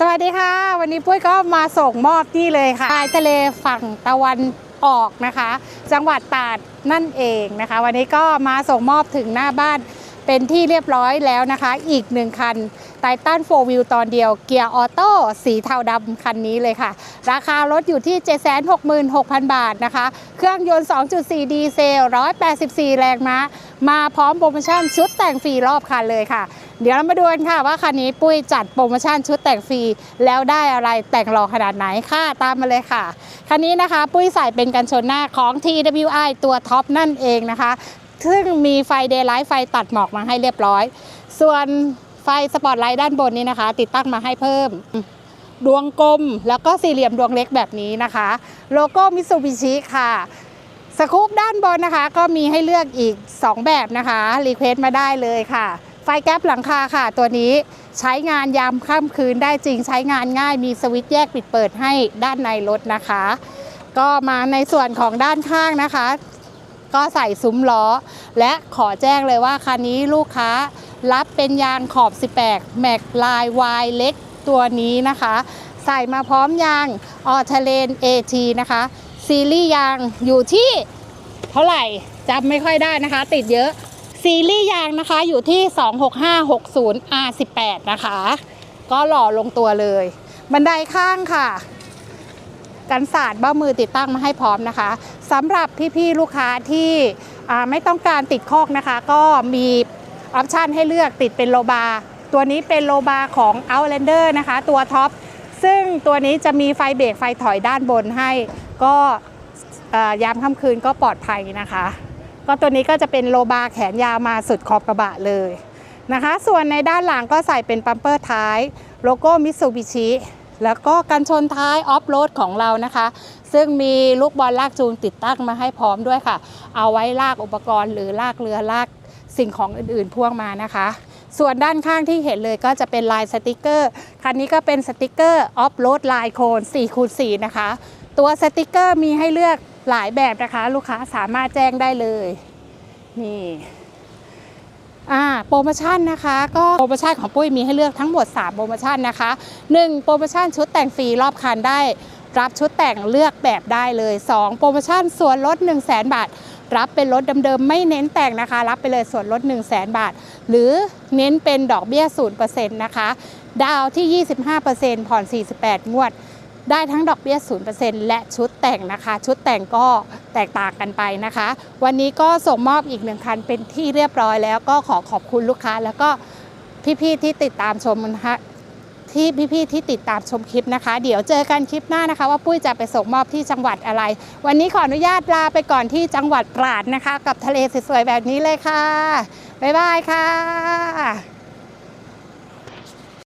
สวัสดีค่ะ วันนี้ปุ้ยก็มาส่งมอบนี่เลยค่ะชายทะเลฝั่งตะวันออกนะคะ จังหวัดตราดนั่นเองนะคะ วันนี้ก็มาส่งมอบถึงหน้าบ้านเป็นที่เรียบร้อยแล้วนะคะ อีกหนึ่งคันไททันโฟวิวตอนเดียวเกียร์ออโต้สีเทาดำคันนี้เลยค่ะ ราคารถอยู่ที่ 766,000 บาทนะคะ เครื่องยนต์ 2.4 ดีเซล 184 แรงม้า มาพร้อมโปรโมชั่นชุดแต่งฟรีรอบคันเลยค่ะ เดี๋ยวเรามาดูกันค่ะว่าคันนี้ปุ้ยจัดโปรโมชั่นชุดแต่งฟรีแล้วได้อะไรแต่งหล่อขนาดไหนค่ะตามมาเลยค่ะ คันนี้นะคะปุ้ยใส่เป็นกันชนหน้าของ TWI ตัวท็อปนั่นเองนะคะ ซึ่งมีไฟเดย์ไลท์ไฟตัดหมอกมาให้เรียบร้อย ส่วนไฟสปอตไลท์ด้านบนนี้นะคะ ติดตั้งมาให้เพิ่มดวงกลมแล้วก็สี่เหลี่ยมดวงเล็กแบบนี้นะคะ โลโก้มิซูบิชิค่ะ สกูปด้านบนนะคะ ก็มีให้เลือกอีก 2 แบบนะคะรีเควสต์มาได้เลยค่ะ ไฟแก๊ปหลังคาค่ะ ตัวนี้ใช้งานยามค่ำคืนได้จริงใช้งานง่ายมีสวิตช์แยกปิดเปิดให้ด้านในรถนะคะ ก็มาในส่วนของด้านข้างนะคะ ก็ใส่ซุ้มล้อ และขอแจ้งเลยว่าคันนี้ลูกค้ารับเป็นยางขอบ 18 แม็กลายวายเล็กตัวนี้นะคะ ใส่มาพร้อมยางออเทเลน AT นะคะ ซีรีส์ยางอยู่ที่เท่าไหร่จำไม่ค่อยได้นะคะ ติดเยอะ ซีรีส์ยางนะคะอยู่ที่ 26560 R18 นะคะ ก็หล่อลงตัวเลย บันไดข้างค่ะ กันศาสตร์เบ้ามือติดตั้งมาให้พร้อมนะคะสำหรับพี่ๆลูกค้าที่ไม่ต้องการติดคอกนะคะ ก็มีออปชันให้เลือกติดเป็นโลบาร์ตัวนี้เป็นโลบาร์ของ Outlander นะคะ ตัวท็อปซึ่งตัวนี้จะมีไฟเบรกไฟถอยด้านบนให้ ก็ยามค่ำคืนก็ปลอดภัยนะคะ ก็ตัวนี้ก็จะเป็นโลบาร์แขนยาวมาสุดขอบกระบะเลยนะคะ ส่วนในด้านหลังก็ใส่เป็นปั๊มเปอร์ท้ายโลโก้มิ t ซูบิชิแล้วก็กันชนท้ายออฟโรดของเรานะคะ ซึ่งมีลูกบอลลากจูงติดตั้งมาให้พร้อมด้วยค่ะ เอาไว้ลากอุปกรณ์หรือลากเรือลากสิ่งของอื่นๆพ่วงมานะคะ ส่วนด้านข้างที่เห็นเลยก็จะเป็นลายสติกเกอร์ คันนี้ก็เป็นสติกเกอร์ออฟโรดลายโคน4คูณ4นะคะ ตัวสติกเกอร์มีให้เลือกหลายแบบนะคะ ลูกค้าสามารถแจ้งได้เลยนี่อ่าโปรโมชั่นนะคะ ก็โปรโมชั่นของปุ้ยมีให้เลือกทั้งหมด 3 โปรโมชั่นนะคะ 1 โปรโมชั่นชุดแต่งฟรีรอบคันได้ รับชุดแต่งเลือกแบบได้เลย 2 โปรโมชั่นส่วนลด 1 0 0 0 0แบาท รับเป็นรถเดิมๆ ไม่เน้นแต่งนะคะ รับไปเลยส่วนลด 1 0 0 0 0แบาท หรือเน้นเป็นดอกเบี้ย 0%นะคะ ดาวที่ 25%ผ่อน 48 งวด ได้ทั้งดอกเบี้ย 0%และชุดแต่งนะคะ ชุดแต่งก็แตกต่างกันไปนะคะ วันนี้ก็ส่งมอบอีกหนึ่งคันเป็นที่เรียบร้อยแล้วก็ขอขอบคุณลูกค้า แล้วก็พี่ๆที่ติดตามชมนะคะที่พี่ๆที่ติดตามชมคลิปนะคะ เดี๋ยวเจอกันคลิปหน้านะคะ ว่าปุ้ยจะไปส่งมอบที่จังหวัดอะไร วันนี้ขออนุญาตลาไปก่อนที่จังหวัดตราดนะคะ กับทะเลสวยๆแบบนี้เลยค่ะบ๊ายบายค่ะ